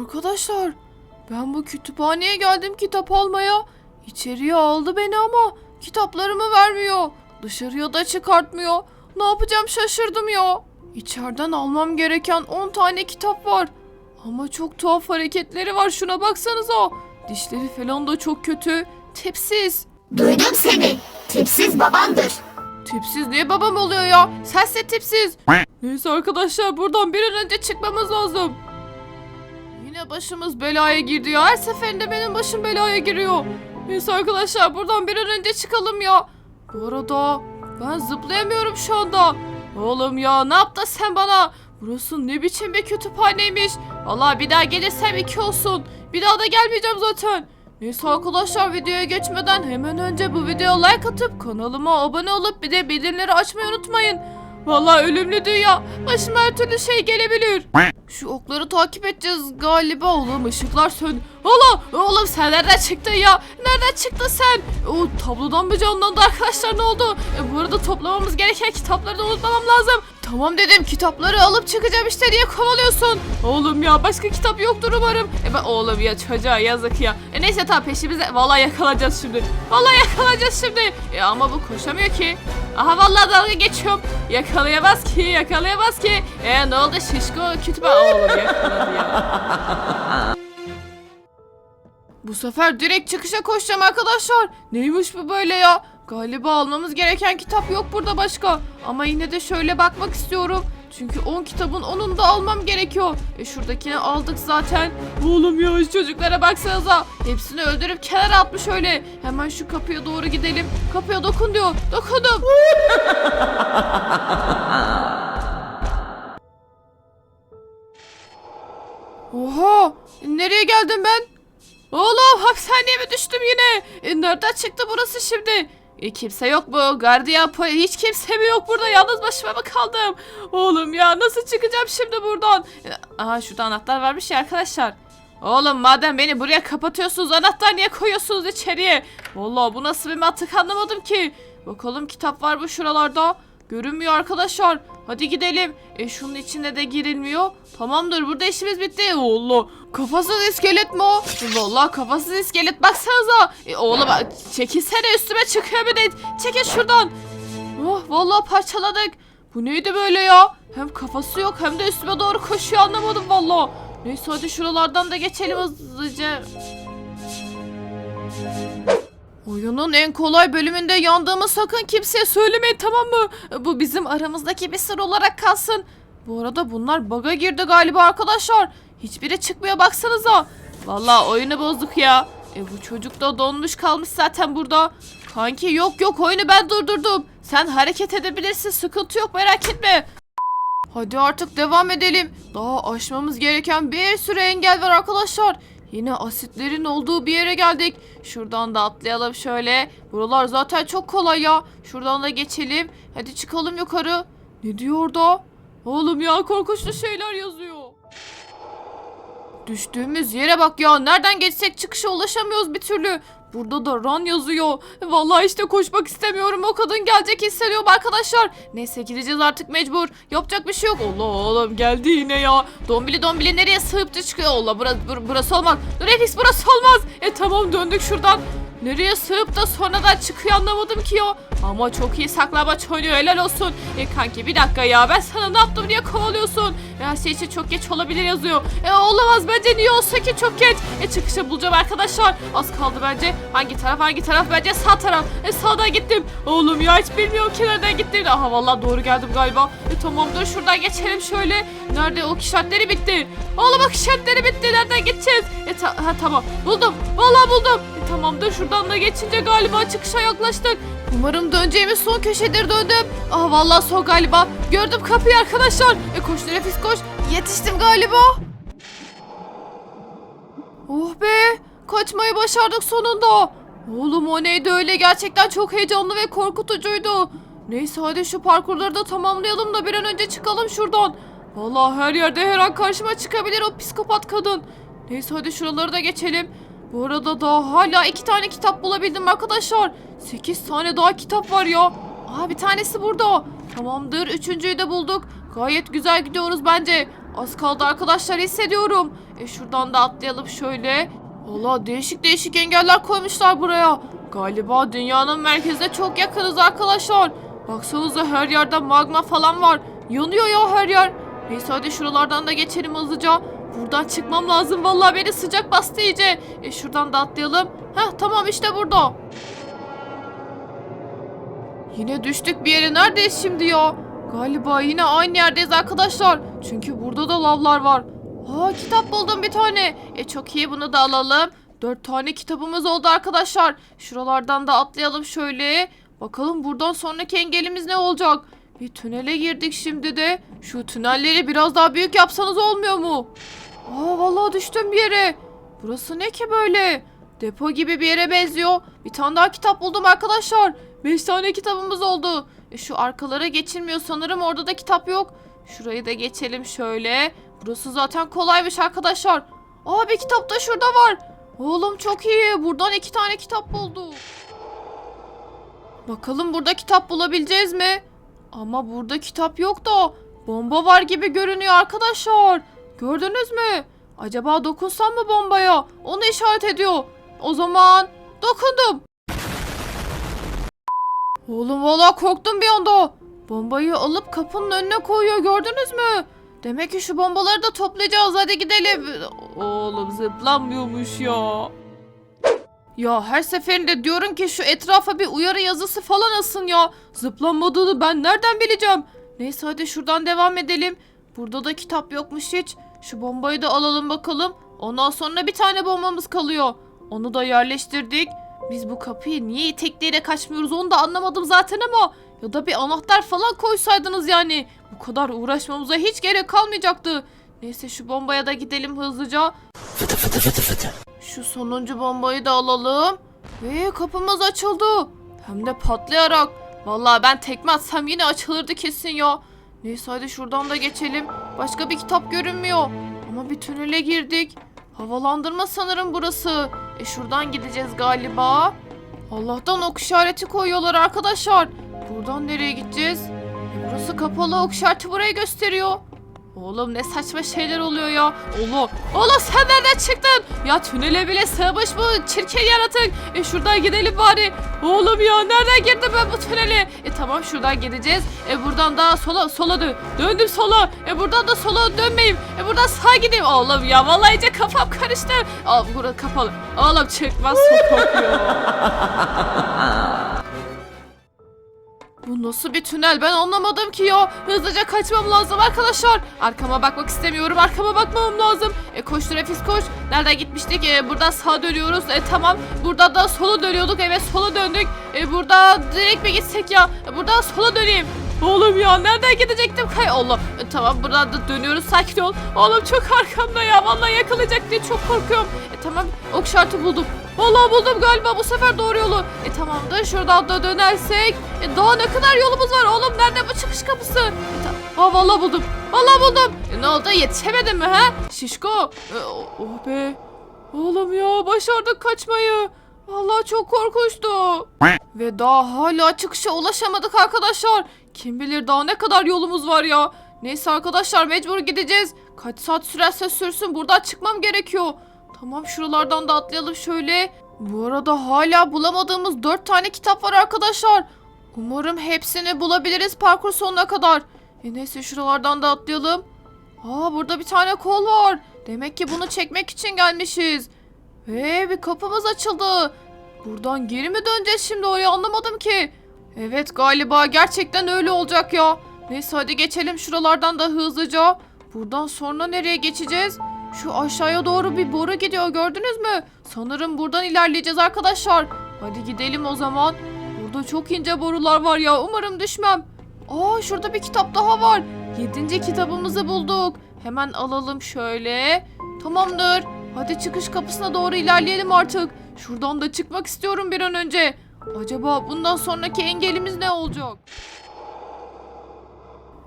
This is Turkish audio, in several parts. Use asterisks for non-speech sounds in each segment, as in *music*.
Arkadaşlar ben bu kütüphaneye geldim kitap almaya. İçeriye aldı beni ama kitaplarımı vermiyor. Dışarıya da çıkartmıyor. Ne yapacağım şaşırdım ya. İçeriden almam gereken 10 tane kitap var. Ama çok tuhaf hareketleri var şuna baksanıza. Dişleri falan da çok kötü. Tipsiz. Duydum seni. Tipsiz babandır. Tipsiz niye babam oluyor ya? Sense tipsiz. Neyse arkadaşlar buradan bir an önce çıkmamız lazım. Yine başımız belaya girdi ya. Her seferinde benim başım belaya giriyor. Neyse arkadaşlar buradan bir an önce çıkalım ya. Bu arada ben zıplayamıyorum şu anda. Oğlum ya ne yaptın sen bana? Burası ne biçim bir kütüphaneymiş. Valla bir daha gelirsem iki olsun. Bir daha da gelmeyeceğim zaten. Neyse arkadaşlar videoya geçmeden hemen önce bu videoya like atıp kanalıma abone olup bir de bildirimleri açmayı unutmayın. Vallahi ölümlü dünya. Başıma her türlü şey gelebilir. Şu okları takip edeceğiz galiba oğlum ışıklar sön. Allah oğlum sen nereden çıktın ya? Nereden çıktın sen? O tablodan mı canlandı arkadaşlar ne oldu? E, bu arada toplamamız gereken kitapları da unutmamam lazım. Tamam dedim kitapları alıp çıkacağım işte diye kovalıyorsun. Oğlum ya başka kitap yoktur umarım. E ben oğlum ya çocuğa yazık ya. E neyse tamam peşimize vallahi yakalayacağız şimdi. Vallahi yakalayacağız şimdi. E ama bu koşamıyor ki. Aha vallahi dalga geçiyorum. Yakalayamaz ki yakalayamaz ki. E ne oldu şişko kütüphane oğlum yakaladı ya. Bu sefer direkt çıkışa koşacağım arkadaşlar. Neymiş bu böyle ya? Galiba almamız gereken kitap yok burada başka. Ama yine de şöyle bakmak istiyorum. Çünkü 10 kitabın 10'unu da almam gerekiyor. E şuradakini aldık zaten. Oğlum ya çocuklara baksanıza. Hepsini öldürüp kenara atmış öyle. Hemen şu kapıya doğru gidelim. Kapıya dokun diyor. Dokundum. *laughs* Oha! Nereye geldim ben? Oğlum hapishaneye mi düştüm yine? E, nereden çıktı burası şimdi? E, kimse yok bu. Gardiyan polis hiç kimse mi yok burada? Yalnız başıma mı kaldım? Oğlum ya nasıl çıkacağım şimdi buradan? E, aha şurada anahtar varmış ya arkadaşlar. Oğlum madem beni buraya kapatıyorsunuz anahtar niye koyuyorsunuz içeriye? Vallahi bu nasıl bir mantık anlamadım ki. Bakalım kitap var mı şuralarda? Görünmüyor arkadaşlar. Hadi gidelim. E şunun içine de girilmiyor. Tamamdır burada işimiz bitti. Allah. Kafasız iskelet mi o? Vallahi kafasız iskelet baksanıza. E oğlum çekilsene üstüme çıkıyor bir de. Çekil şuradan. Oh vallahi parçaladık. Bu neydi böyle ya? Hem kafası yok hem de üstüme doğru koşuyor anlamadım vallahi. Neyse hadi şuralardan da geçelim hızlıca. Oyunun en kolay bölümünde yandığımı sakın kimseye söylemeyin tamam mı? Bu bizim aramızdaki bir sır olarak kalsın. Bu arada bunlar baga girdi galiba arkadaşlar. Hiçbiri çıkmıyor baksanıza. Vallahi oyunu bozduk ya. E bu çocuk da donmuş kalmış zaten burada. Kanki yok yok oyunu ben durdurdum. Sen hareket edebilirsin sıkıntı yok merak etme. Hadi artık devam edelim. Daha aşmamız gereken bir sürü engel var arkadaşlar. Yine asitlerin olduğu bir yere geldik. Şuradan da atlayalım şöyle. Buralar zaten çok kolay ya. Şuradan da geçelim. Hadi çıkalım yukarı. Ne diyor orada? Oğlum ya korkunçlu şeyler yazıyor. Düştüğümüz yere bak ya. Nereden geçsek çıkışa ulaşamıyoruz bir türlü. Burada da run yazıyor. Vallahi işte koşmak istemiyorum. O kadın gelecek hissediyorum arkadaşlar. Neyse gideceğiz artık mecbur. Yapacak bir şey yok. Allah oğlum geldi yine ya. Dombili dombili nereye sığıp çıkıyor? Allah burası, bur- burası olmaz. Dur Efix burası olmaz. E tamam döndük şuradan. Nereye sığıp da sonradan çıkıyor anlamadım ki ya. Ama çok iyi saklambaç oynuyor helal olsun. E kanki bir dakika ya ben sana ne yaptım diye kovalıyorsun. E, Her şey için çok geç olabilir yazıyor. E olamaz bence niye olsa ki çok geç. E çıkışı bulacağım arkadaşlar. Az kaldı bence. Hangi taraf hangi taraf bence sağ taraf. E sağdan gittim. Oğlum ya hiç bilmiyorum ki nereden gittim. Aha vallahi doğru geldim galiba. E tamamdır şuradan geçelim şöyle. Nerede o işaretleri bitti. Oğlum bak işaretleri bitti. Nereden gideceğiz? E ta- ha, tamam buldum. Vallahi buldum. E tamamdır şuradan da geçince galiba çıkışa yaklaştık. Umarım döneceğimiz son köşedir döndüm. Ah vallahi son galiba. Gördüm kapıyı arkadaşlar. E koş nefis koş. Yetiştim galiba. Oh be. Kaçmayı başardık sonunda. Oğlum o neydi öyle gerçekten çok heyecanlı ve korkutucuydu. Neyse hadi şu parkurları da tamamlayalım da bir an önce çıkalım şuradan. Vallahi her yerde her an karşıma çıkabilir o psikopat kadın. Neyse hadi şuraları da geçelim. Bu arada daha hala iki tane kitap bulabildim arkadaşlar. Sekiz tane daha kitap var ya. Aa bir tanesi burada. Tamamdır üçüncüyü de bulduk. Gayet güzel gidiyoruz bence. Az kaldı arkadaşlar hissediyorum. E şuradan da atlayalım şöyle. Valla değişik değişik engeller koymuşlar buraya. Galiba dünyanın merkezine çok yakınız arkadaşlar. Baksanıza her yerde magma falan var. Yanıyor ya her yer. Neyse hadi şuralardan da geçelim hızlıca. Buradan çıkmam lazım. Vallahi beni sıcak bastı iyice. E şuradan da atlayalım. Heh tamam işte burada. Yine düştük bir yere. Neredeyiz şimdi ya? Galiba yine aynı yerdeyiz arkadaşlar. Çünkü burada da lavlar var. Aa kitap buldum bir tane. E çok iyi bunu da alalım. Dört tane kitabımız oldu arkadaşlar. Şuralardan da atlayalım şöyle. Bakalım buradan sonraki engelimiz ne olacak? Bir tünele girdik şimdi de. Şu tünelleri biraz daha büyük yapsanız olmuyor mu? Aa vallahi düştüm bir yere. Burası ne ki böyle? Depo gibi bir yere benziyor. Bir tane daha kitap buldum arkadaşlar. Beş tane kitabımız oldu. E, şu arkalara geçilmiyor sanırım orada da kitap yok. Şurayı da geçelim şöyle. Burası zaten kolaymış arkadaşlar. Aa bir kitap da şurada var. Oğlum çok iyi. Buradan iki tane kitap bulduk. Bakalım burada kitap bulabileceğiz mi? Ama burada kitap yok da bomba var gibi görünüyor arkadaşlar. Gördünüz mü? Acaba dokunsam mı bombaya? Onu işaret ediyor. O zaman dokundum. Oğlum valla korktum bir anda. Bombayı alıp kapının önüne koyuyor gördünüz mü? Demek ki şu bombaları da toplayacağız hadi gidelim. Oğlum zıplanmıyormuş ya. Ya her seferinde diyorum ki şu etrafa bir uyarı yazısı falan asın ya. Zıplanmadığını ben nereden bileceğim? Neyse hadi şuradan devam edelim. Burada da kitap yokmuş hiç. Şu bombayı da alalım bakalım. Ondan sonra bir tane bombamız kalıyor. Onu da yerleştirdik. Biz bu kapıyı niye tekneyle kaçmıyoruz onu da anlamadım zaten ama. Ya da bir anahtar falan koysaydınız yani. Bu kadar uğraşmamıza hiç gerek kalmayacaktı. Neyse şu bombaya da gidelim hızlıca. Şu sonuncu bombayı da alalım. Ve kapımız açıldı. Hem de patlayarak. Vallahi ben tekme atsam yine açılırdı kesin ya. Neyse hadi şuradan da geçelim. Başka bir kitap görünmüyor. Ama bir tünele girdik. Havalandırma sanırım burası. E şuradan gideceğiz galiba. Allah'tan ok işareti koyuyorlar arkadaşlar. Buradan nereye gideceğiz? E burası kapalı ok işareti burayı gösteriyor. Oğlum ne saçma şeyler oluyor ya. Oğlum, oğlum sen nereden çıktın? Ya tünele bile sığmış bu çirkin yaratık. E şuradan gidelim bari. Oğlum ya nereden girdim ben bu tünele? E tamam şuradan gideceğiz. E buradan da sola sola dön. Döndüm sola. E buradan da sola dönmeyeyim. E buradan sağa gideyim. Oğlum ya vallahi iyice kafam karıştı. Aa burası kapalı. Oğlum çıkmaz sokak *laughs* ya. Bu nasıl bir tünel ben anlamadım ki ya. Hızlıca kaçmam lazım arkadaşlar. Arkama bakmak istemiyorum. Arkama bakmamam lazım. E koş Refis koş. Nereden gitmiştik? E, buradan sağa dönüyoruz. E tamam. Burada da sola dönüyorduk. Evet sola döndük. E burada direkt mi gitsek ya? E, buradan sola döneyim. Oğlum ya nereden gidecektim? Kay Allah. E, tamam buradan da dönüyoruz. Sakin ol. Oğlum çok arkamda ya. Vallahi yakalayacak diye çok korkuyorum. E tamam. Ok şartı buldum. Vallahi buldum galiba bu sefer doğru yolu. E tamamdır şuradan da dönersek. E daha ne kadar yolumuz var oğlum nerede bu çıkış kapısı? E, Aa vallahi buldum. Vallahi buldum. E, ne oldu yetişemedin mi ha? Şişko. E, oh be. Oğlum ya başardık kaçmayı. Vallahi çok korkunçtu. Ve daha hala çıkışa ulaşamadık arkadaşlar. Kim bilir daha ne kadar yolumuz var ya. Neyse arkadaşlar mecbur gideceğiz. Kaç saat sürerse sürsün buradan çıkmam gerekiyor. Tamam şuralardan da atlayalım şöyle. Bu arada hala bulamadığımız dört tane kitap var arkadaşlar. Umarım hepsini bulabiliriz parkur sonuna kadar. E neyse şuralardan da atlayalım. Aa burada bir tane kol var. Demek ki bunu çekmek için gelmişiz. Ve bir kapımız açıldı. Buradan geri mi döneceğiz şimdi oraya anlamadım ki. Evet galiba gerçekten öyle olacak ya. Neyse hadi geçelim şuralardan da hızlıca. Buradan sonra nereye geçeceğiz? Şu aşağıya doğru bir boru gidiyor gördünüz mü? Sanırım buradan ilerleyeceğiz arkadaşlar. Hadi gidelim o zaman. Burada çok ince borular var ya umarım düşmem. Aa şurada bir kitap daha var. Yedinci kitabımızı bulduk. Hemen alalım şöyle. Tamamdır. Hadi çıkış kapısına doğru ilerleyelim artık. Şuradan da çıkmak istiyorum bir an önce. Acaba bundan sonraki engelimiz ne olacak?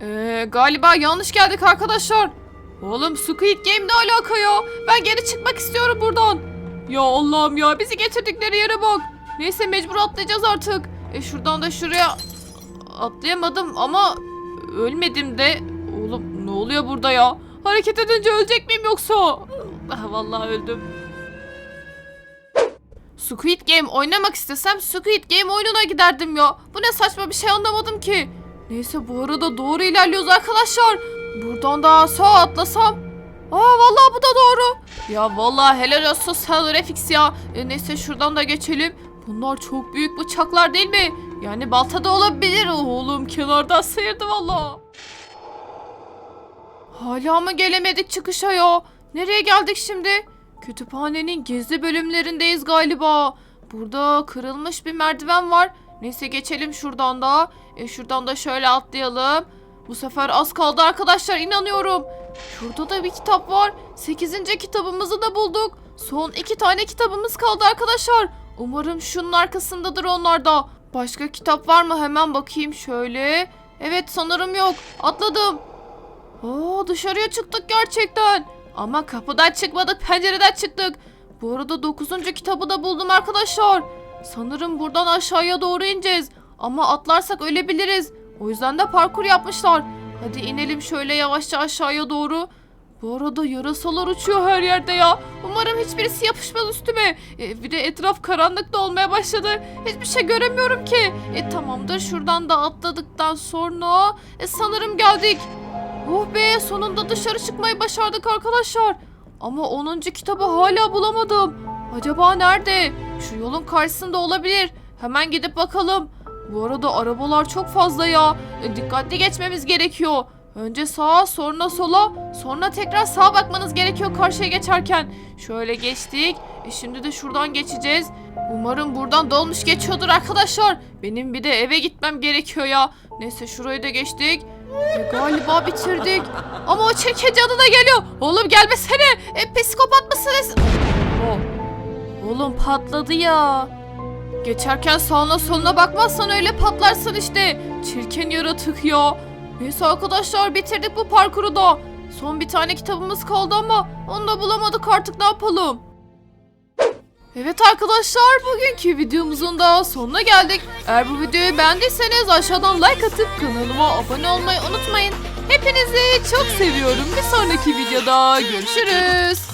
Ee, galiba yanlış geldik arkadaşlar. Oğlum Squid Game ne alaka? Ben geri çıkmak istiyorum buradan. Ya Allah'ım ya bizi getirdikleri yere bak. Neyse mecbur atlayacağız artık. E şuradan da şuraya atlayamadım ama ölmedim de. Oğlum ne oluyor burada ya? Hareket edince ölecek miyim yoksa? Ah, vallahi öldüm. Squid Game oynamak istesem Squid Game oyununa giderdim ya. Bu ne saçma bir şey anlamadım ki. Neyse bu arada doğru ilerliyoruz arkadaşlar. Buradan da sağa atlasam. Aa vallahi bu da doğru. Ya vallahi helal olsun sana Refix ya. E, neyse şuradan da geçelim. Bunlar çok büyük bıçaklar değil mi? Yani balta da olabilir. Oğlum kenardan sıyırdı vallahi. Hala mı gelemedik çıkışa ya? Nereye geldik şimdi? Kütüphanenin gizli bölümlerindeyiz galiba. Burada kırılmış bir merdiven var. Neyse geçelim şuradan da. E, şuradan da şöyle atlayalım. Bu sefer az kaldı arkadaşlar inanıyorum. Şurada da bir kitap var. 8. kitabımızı da bulduk. Son iki tane kitabımız kaldı arkadaşlar. Umarım şunun arkasındadır onlar da. Başka kitap var mı? Hemen bakayım şöyle. Evet sanırım yok. Atladım. Oo dışarıya çıktık gerçekten. Ama kapıdan çıkmadık pencereden çıktık. Bu arada 9. kitabı da buldum arkadaşlar. Sanırım buradan aşağıya doğru ineceğiz. Ama atlarsak ölebiliriz. O yüzden de parkur yapmışlar. Hadi inelim şöyle yavaşça aşağıya doğru. Bu arada yarasalar uçuyor her yerde ya. Umarım hiçbirisi yapışmaz üstüme. E, bir de etraf karanlık da olmaya başladı. Hiçbir şey göremiyorum ki. E tamamdır şuradan da atladıktan sonra e, sanırım geldik. Oh be sonunda dışarı çıkmayı başardık arkadaşlar. Ama 10. kitabı hala bulamadım. Acaba nerede? Şu yolun karşısında olabilir. Hemen gidip bakalım. Bu arada arabalar çok fazla ya. E, dikkatli geçmemiz gerekiyor. Önce sağa sonra sola sonra tekrar sağa bakmanız gerekiyor karşıya geçerken. Şöyle geçtik. E, şimdi de şuradan geçeceğiz. Umarım buradan dolmuş geçiyordur arkadaşlar. Benim bir de eve gitmem gerekiyor ya. Neyse şurayı da geçtik. E, galiba bitirdik. Ama o çirkin cadı da geliyor. Oğlum gelmesene. E, psikopat mısınız? Oh. Oğlum patladı ya. Geçerken sağına soluna bakmazsan öyle patlarsın işte. Çirkin yaratık ya. Neyse arkadaşlar bitirdik bu parkuru da. Son bir tane kitabımız kaldı ama onu da bulamadık artık ne yapalım. Evet arkadaşlar bugünkü videomuzun da sonuna geldik. Eğer bu videoyu beğendiyseniz aşağıdan like atıp kanalıma abone olmayı unutmayın. Hepinizi çok seviyorum. Bir sonraki videoda görüşürüz.